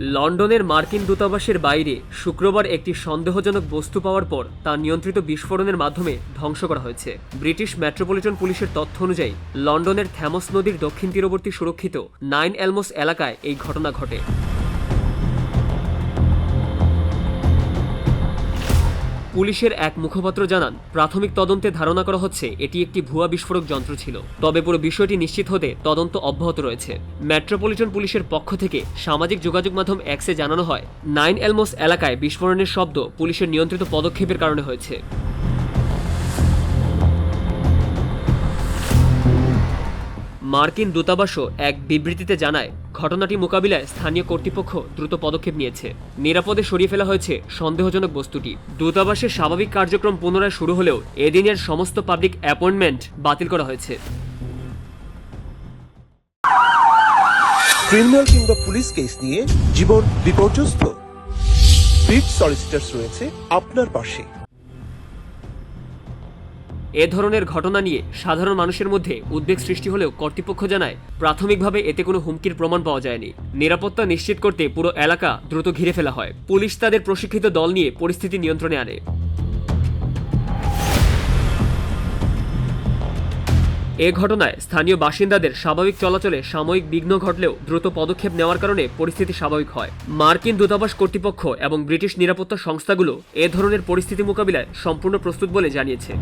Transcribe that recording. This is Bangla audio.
লন্ডনের মার্কিন দূতাবাসের বাইরে শুক্রবার একটি সন্দেহজনক বস্তু পাওয়ার পর তা নিয়ন্ত্রিত বিস্ফোরণের মাধ্যমে ধ্বংস করা হয়েছে। ব্রিটিশ মেট্রোপলিটন পুলিশের তথ্য অনুযায়ী, লন্ডনের থ্যামস নদীর দক্ষিণ তীরবর্তী সুরক্ষিত নাইন এলমোস এলাকায় এই ঘটনা ঘটে। পুলিশের এক মুখপাত্র জানান, প্রাথমিক তদন্তে ধারণা করা হচ্ছে এটি একটি ভুয়া বিস্ফোরক যন্ত্র ছিল। তবে পুরো বিষয়টি নিশ্চিত হতে তদন্ত অব্যাহত রয়েছে। মেট্রোপলিটন পুলিশের পক্ষ থেকে সামাজিক যোগাযোগ মাধ্যম এক্সে জানানো হয়, নাইন এলমোস এলাকায় বিস্ফোরণের শব্দ পুলিশের নিয়ন্ত্রিত পদক্ষেপের কারণে হয়েছে। মার্কিন দূতাবাসও এক বিবৃতিতে জানায় ঘটনাটি মোকাবিলায় স্থানীয় কর্তৃপক্ষ দ্রুত পদক্ষেপ নিয়েছে। নিরাপদে সরিয়ে ফেলা হয়েছে সন্দেহজনক বস্তুটি। দূতাবাসের স্বাভাবিক কার্যক্রম পুনরায় শুরু হলেও এদিনের সমস্ত পাবলিক অ্যাপয়েন্টমেন্ট বাতিল করা হয়েছে। ক্রিমিনাল কিংবা পুলিশ কেস নিয়ে জীবন বিপর্যস্ত। বিট সলিসিটার্স রয়েছে আপনার পাশে। এ ধরনের ঘটনা নিয়ে সাধারণ মানুষের মধ্যে উদ্বেগ সৃষ্টি হলেও কর্তৃপক্ষ জানায়, প্রাথমিকভাবে এতে কোনো হুমকির প্রমাণ পাওয়া যায়নি। নিরাপত্তা নিশ্চিত করতে পুরো এলাকা দ্রুত ঘিরে ফেলা হয়। পুলিশ তাদের প্রশিক্ষিত দল নিয়ে পরিস্থিতি নিয়ন্ত্রণে আনে। এ ঘটনায় স্থানীয় বাসিন্দাদের স্বাভাবিক চলাচলে সাময়িক বিঘ্ন ঘটলেও দ্রুত পদক্ষেপ নেওয়ার কারণে পরিস্থিতি স্বাভাবিক হয়। মার্কিন দূতাবাস কর্তৃপক্ষ এবং ব্রিটিশ নিরাপত্তা সংস্থাগুলো এ ধরনের পরিস্থিতি মোকাবিলায় সম্পূর্ণ প্রস্তুত বলে জানিয়েছে।